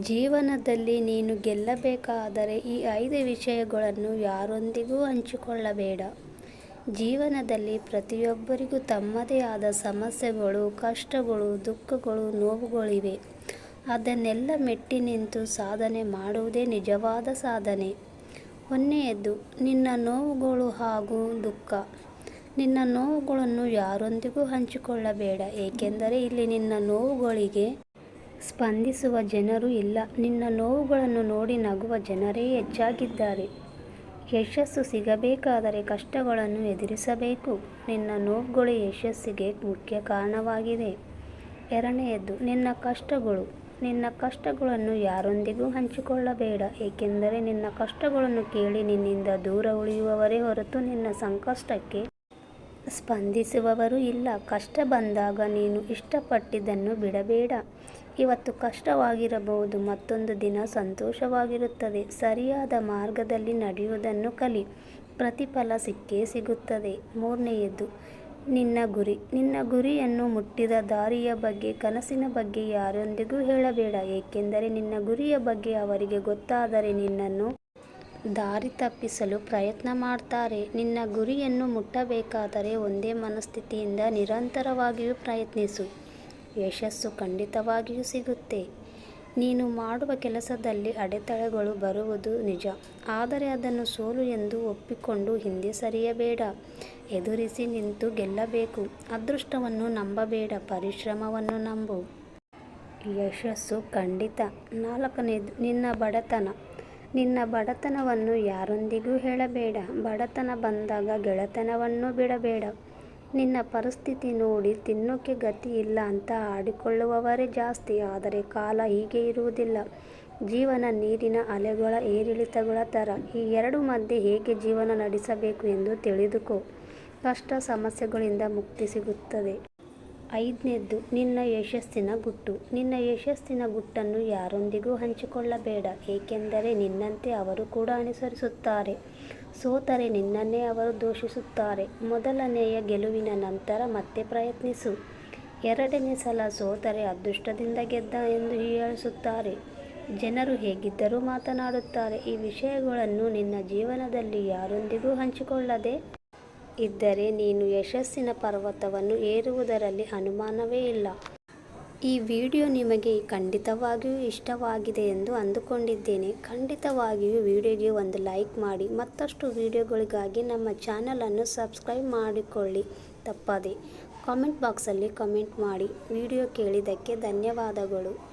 ಜೀವನದಲ್ಲಿ ನೀನು ಗೆಲ್ಲಬೇಕಾದರೆ ಈ ಐದು ವಿಷಯಗಳನ್ನು ಯಾರೊಂದಿಗೂ ಹಂಚಿಕೊಳ್ಳಬೇಡ. ಜೀವನದಲ್ಲಿ ಪ್ರತಿಯೊಬ್ಬರಿಗೂ ತಮ್ಮದೇ ಆದ ಸಮಸ್ಯೆಗಳು, ಕಷ್ಟಗಳು, ದುಃಖಗಳು, ನೋವುಗಳಿವೆ. ಅದನ್ನೆಲ್ಲ ಮೆಟ್ಟಿ ನಿಂತು ಸಾಧನೆ ಮಾಡುವುದೇ ನಿಜವಾದ ಸಾಧನೆ. ಒಂದನೆಯದು ನಿನ್ನ ನೋವುಗಳು ಹಾಗೂ ದುಃಖ. ನಿನ್ನ ನೋವುಗಳನ್ನು ಯಾರೊಂದಿಗೂ ಹಂಚಿಕೊಳ್ಳಬೇಡ. ಏಕೆಂದರೆ ಇಲ್ಲಿ ನಿನ್ನ ನೋವುಗಳಿಗೆ ಸ್ಪಂದಿಸುವ ಜನರು ಇಲ್ಲ. ನಿನ್ನ ನೋವುಗಳನ್ನು ನೋಡಿ ನಗುವ ಜನರೇ ಹೆಚ್ಚಾಗಿದ್ದಾರೆ. ಯಶಸ್ಸು ಸಿಗಬೇಕಾದರೆ ಕಷ್ಟಗಳನ್ನು ಎದುರಿಸಬೇಕು. ನಿನ್ನ ನೋವುಗಳು ಯಶಸ್ಸಿಗೆ ಮುಖ್ಯ ಕಾರಣವಾಗಿದೆ ಎರಡನೆಯದ್ದು ನಿನ್ನ ಕಷ್ಟಗಳು. ನಿನ್ನ ಕಷ್ಟಗಳನ್ನು ಯಾರೊಂದಿಗೂ ಹಂಚಿಕೊಳ್ಳಬೇಡ. ಏಕೆಂದರೆ ನಿನ್ನ ಕಷ್ಟಗಳನ್ನು ಕೇಳಿ ನಿನ್ನಿಂದ ದೂರ ಉಳಿಯುವವರೇ ಹೊರತು ನಿನ್ನ ಸಂಕಷ್ಟಕ್ಕೆ ಸ್ಪಂದಿಸುವವರು ಇಲ್ಲ. ಕಷ್ಟ ಬಂದಾಗ ನೀನು ಇಷ್ಟಪಟ್ಟಿದ್ದನ್ನು ಬಿಡಬೇಡ. ಇವತ್ತು ಕಷ್ಟವಾಗಿರಬಹುದು, ಮತ್ತೊಂದು ದಿನ ಸಂತೋಷವಾಗಿರುತ್ತದೆ. ಸರಿಯಾದ ಮಾರ್ಗದಲ್ಲಿ ನಡೆಯುವುದನ್ನು ಕಲಿ. ಪ್ರತಿಫಲ ಸಿಕ್ಕೇ ಸಿಗುತ್ತದೆ. ಮೂರನೆಯದು ನಿನ್ನ ಗುರಿ. ನಿನ್ನ ಗುರಿಯನ್ನು ಮುಟ್ಟಿದ ದಾರಿಯ ಬಗ್ಗೆ, ಕನಸಿನ ಬಗ್ಗೆ ಯಾರೊಂದಿಗೂ ಹೇಳಬೇಡ. ಏಕೆಂದರೆ ನಿನ್ನ ಗುರಿಯ ಬಗ್ಗೆ ಅವರಿಗೆ ಗೊತ್ತಾದರೆ ನಿನ್ನನ್ನು ದಾರಿ ತಪ್ಪಿಸಲು ಪ್ರಯತ್ನ ಮಾಡ್ತಾರೆ. ನಿನ್ನ ಗುರಿಯನ್ನು ಮುಟ್ಟಬೇಕಾದರೆ ಒಂದೇ ಮನಸ್ಥಿತಿಯಿಂದ ನಿರಂತರವಾಗಿಯೂ ಪ್ರಯತ್ನಿಸು. ಯಶಸ್ಸು ಖಂಡಿತವಾಗಿಯೂ ಸಿಗುತ್ತೆ. ನೀನು ಮಾಡುವ ಕೆಲಸದಲ್ಲಿ ಅಡೆತಡೆಗಳು ಬರುವುದು ನಿಜ. ಆದರೆ ಅದನ್ನು ಸೋಲು ಎಂದು ಒಪ್ಪಿಕೊಂಡು ಹಿಂದೆ ಸರಿಯಬೇಡ. ಎದುರಿಸಿ ನಿಂತು ಗೆಲ್ಲಬೇಕು. ಅದೃಷ್ಟವನ್ನು ನಂಬಬೇಡ, ಪರಿಶ್ರಮವನ್ನು ನಂಬು. ಯಶಸ್ಸು ಖಂಡಿತ. ನಾಲ್ಕನೇದು ನಿನ್ನ ಬಡತನ. ನಿನ್ನ ಬಡತನವನ್ನು ಯಾರೊಂದಿಗೂ ಹೇಳಬೇಡ. ಬಡತನ ಬಂದಾಗ ಗೆಳೆತನವನ್ನು ಬಿಡಬೇಡ. ನಿನ್ನ ಪರಿಸ್ಥಿತಿ ನೋಡಿ ತಿನ್ನೋಕೆ ಗತಿ ಇಲ್ಲ ಅಂತ ಆಡಿಕೊಳ್ಳುವವರೇ ಜಾಸ್ತಿ. ಆದರೆ ಕಾಲ ಹೀಗೆ ಇರುವುದಿಲ್ಲ. ಜೀವನ ನೀರಿನ ಅಲೆಗಳ ಏರಿಳಿತಗಳ ಥರ. ಈ ಎರಡು ಮಧ್ಯೆ ಹೇಗೆ ಜೀವನ ನಡೆಸಬೇಕು ಎಂದು ತಿಳಿದುಕೋ. ಕಷ್ಟ ಸಮಸ್ಯೆಗಳಿಂದ ಮುಕ್ತಿ ಸಿಗುತ್ತದೆ. ಐದನೆಯದು ನಿನ್ನ ಯಶಸ್ಸಿನ ಗುಟ್ಟು. ನಿನ್ನ ಯಶಸ್ಸಿನ ಗುಟ್ಟನ್ನು ಯಾರೊಂದಿಗೂ ಹಂಚಿಕೊಳ್ಳಬೇಡ. ಏಕೆಂದರೆ ನಿನ್ನಂತೆ ಅವರು ಕೂಡ ಅನುಸರಿಸುತ್ತಾರೆ. ಸೋತರೆ ನಿನ್ನನ್ನೇ ಅವರು ದೂಷಿಸುತ್ತಾರೆ. ಮೊದಲನೆಯ ಗೆಲುವಿನ ನಂತರ ಮತ್ತೆ ಪ್ರಯತ್ನಿಸು. ಎರಡನೇ ಸಲ ಸೋತರೆ ಅದೃಷ್ಟದಿಂದ ಗೆದ್ದ ಎಂದು ಹೀಯಾಳಿಸುತ್ತಾರೆ. ಜನರು ಹೇಗಿದ್ದರೂ ಮಾತನಾಡುತ್ತಾರೆ. ಈ ವಿಷಯಗಳನ್ನು ನಿನ್ನ ಜೀವನದಲ್ಲಿ ಯಾರೊಂದಿಗೂ ಹಂಚಿಕೊಳ್ಳದೇ ಇದ್ದರೆ ನೀನು ಯಶಸ್ಸಿನ ಪರ್ವತವನ್ನು ಏರುವುದರಲ್ಲಿ ಅನುಮಾನವೇ ಇಲ್ಲ. ಈ ವಿಡಿಯೋ ನಿಮಗೆ ಖಂಡಿತವಾಗಿಯೂ ಇಷ್ಟವಾಗಿದೆ ಎಂದು ಅಂದುಕೊಂಡಿದ್ದೇನೆ. ಖಂಡಿತವಾಗಿಯೂ ವಿಡಿಯೋಗೆ ಒಂದು ಲೈಕ್ ಮಾಡಿ. ಮತ್ತಷ್ಟು ವಿಡಿಯೋಗಳಿಗಾಗಿ ನಮ್ಮ ಚಾನಲನ್ನು ಸಬ್ಸ್ಕ್ರೈಬ್ ಮಾಡಿಕೊಳ್ಳಿ ತಪ್ಪದೆ. ಕಾಮೆಂಟ್ ಬಾಕ್ಸಲ್ಲಿ ಕಾಮೆಂಟ್ ಮಾಡಿ. ವಿಡಿಯೋ ಕೇಳಿದ್ದಕ್ಕೆ ಧನ್ಯವಾದಗಳು.